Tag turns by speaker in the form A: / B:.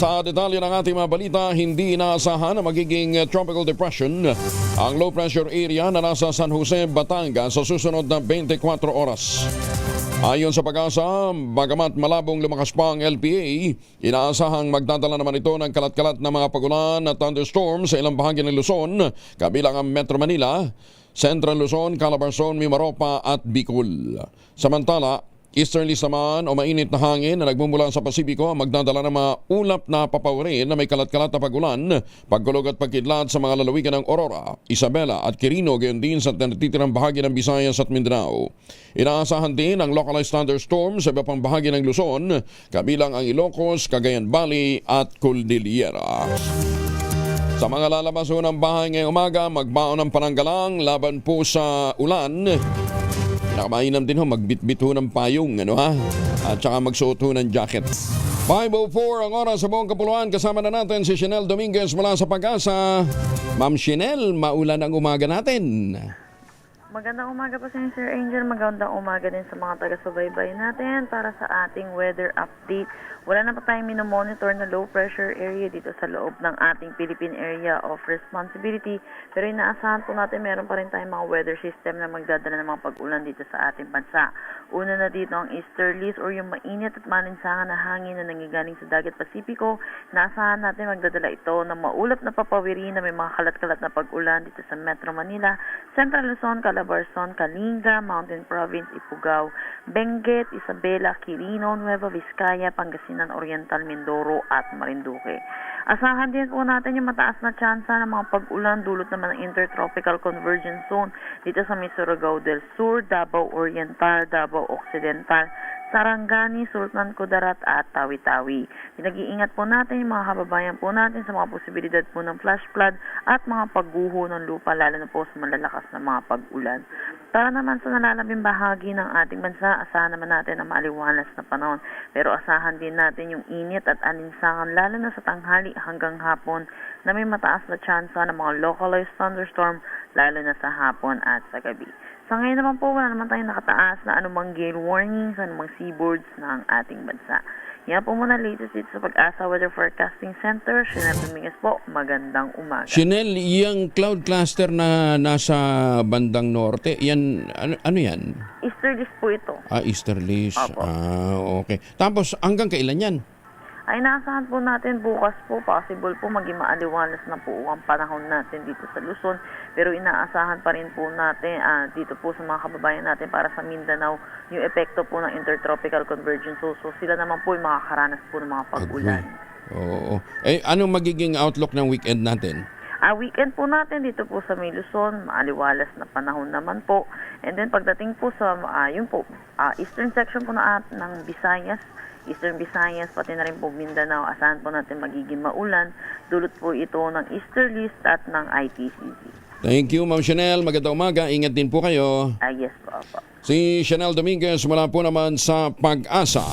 A: Sa detalye ng ating mga balita, hindi inaasahan na magiging uh, tropical depression ang low pressure area na nasa San Jose, Batangas sa susunod na 24 oras. Ayon sa pag-asa, bagamat malabong lumakas pa ang LPA, inaasahang magdadala naman ito ng kalat-kalat na mga pagulan at thunderstorms sa ilang bahagi ng Luzon, kabilang ang Metro Manila, Central Luzon, Calabarzon, Mimaropa at Bicol. Samantala, Easterlies naman o mainit na hangin na nagmumula sa Pasipiko ang magdadala ng mga ulap na papawirin na may kalat-kalat na pagulan, pagkulog at pagkidlat sa mga lalawigan ng Aurora, Isabela at Quirino gayon din sa natitirang bahagi ng Visayas at Mindanao. Inaasahan din ang localized thunderstorms sa iba pang bahagi ng Luzon, kabilang ang Ilocos, Cagayan Valley at Cordillera. Sa mga lalabas ng bahay ngayong umaga, magbaon ng pananggalang laban po sa ulan. Nakamainam din ho, magbitbit ho ng payong, ano ha? At saka magsuot ho ng jacket. 5.04 ang oras sa buong kapuluan. Kasama na natin si Chanel Dominguez mula sa Pag-asa. Ma'am Chanel, maulan ang umaga natin.
B: Magandang umaga po sa inyo, Sir Angel. Magandang umaga din sa mga taga-subaybay natin para sa ating weather update. Wala na pa tayong minomonitor na low pressure area dito sa loob ng ating Philippine Area of Responsibility. Pero inaasahan po natin meron pa rin tayong mga weather system na magdadala ng mga pag-ulan dito sa ating bansa. Una na dito ang easterlies or yung mainit at malinsangan na hangin na nangigaling sa dagat Pasipiko. Naasahan natin magdadala ito ng maulap na papawiri na may mga kalat-kalat na pag-ulan dito sa Metro Manila, Central Luzon, Calabarzon, Kalinga, Mountain Province, Ifugao, Benguet, Isabela, Quirino, Nueva Vizcaya, Pangasinan Oriental, Mindoro at Marinduque. Asahan din po natin yung mataas na tsansa ng mga pag-ulan dulot naman ng Intertropical Convergence Zone dito sa Misuragao del Sur, Davao Oriental, Davao Occidental, Sarangani, Sultan Kudarat at Tawi-Tawi. Pinag-iingat po natin mga kababayan po natin sa mga posibilidad po ng flash flood at mga pagguho ng lupa lalo na po sa malalakas na mga pag-ulan. Para naman sa nalalabing bahagi ng ating bansa, asahan naman natin ang maaliwalas na panahon. Pero asahan din natin yung init at alinsangan lalo na sa tanghali hanggang hapon na may mataas na tsansa ng mga localized thunderstorm lalo na sa hapon at sa gabi. Sa ngayon naman po, wala naman tayong nakataas na anumang gale warnings, anumang seaboards ng ating bansa. Yan po muna latest dito sa Pag-asa Weather Forecasting Center. Shinel Dominguez po, magandang umaga.
A: Chanel, yung cloud cluster na nasa bandang norte, yan, ano, ano yan?
B: Easterlies po ito.
A: Ah, easterlies.
B: Opo.
A: Ah, okay. Tapos, hanggang kailan yan?
B: Ay naasahan po natin bukas po, possible po maging maaliwalas na po ang panahon natin dito sa Luzon. Pero inaasahan pa rin po natin ah, dito po sa mga kababayan natin para sa Mindanao yung epekto po ng Intertropical Convergence. So, so sila naman po yung makakaranas po ng mga pag-ulan.
A: Oo. Eh, anong magiging outlook ng weekend natin?
B: Ah, weekend po natin dito po sa May Luzon, maaliwalas na panahon naman po. And then pagdating po sa ah, yun po, ah, eastern section po na at ng Visayas, Eastern Visayas, pati na rin po Mindanao, asahan po natin magiging maulan. Dulot po ito ng easterlies at ng ITCZ.
A: Thank you, Ma'am Chanel. Magandang umaga. Ingat din po kayo.
B: Ah, yes po, opo.
A: Si Chanel Dominguez mula po naman sa Pag-asa.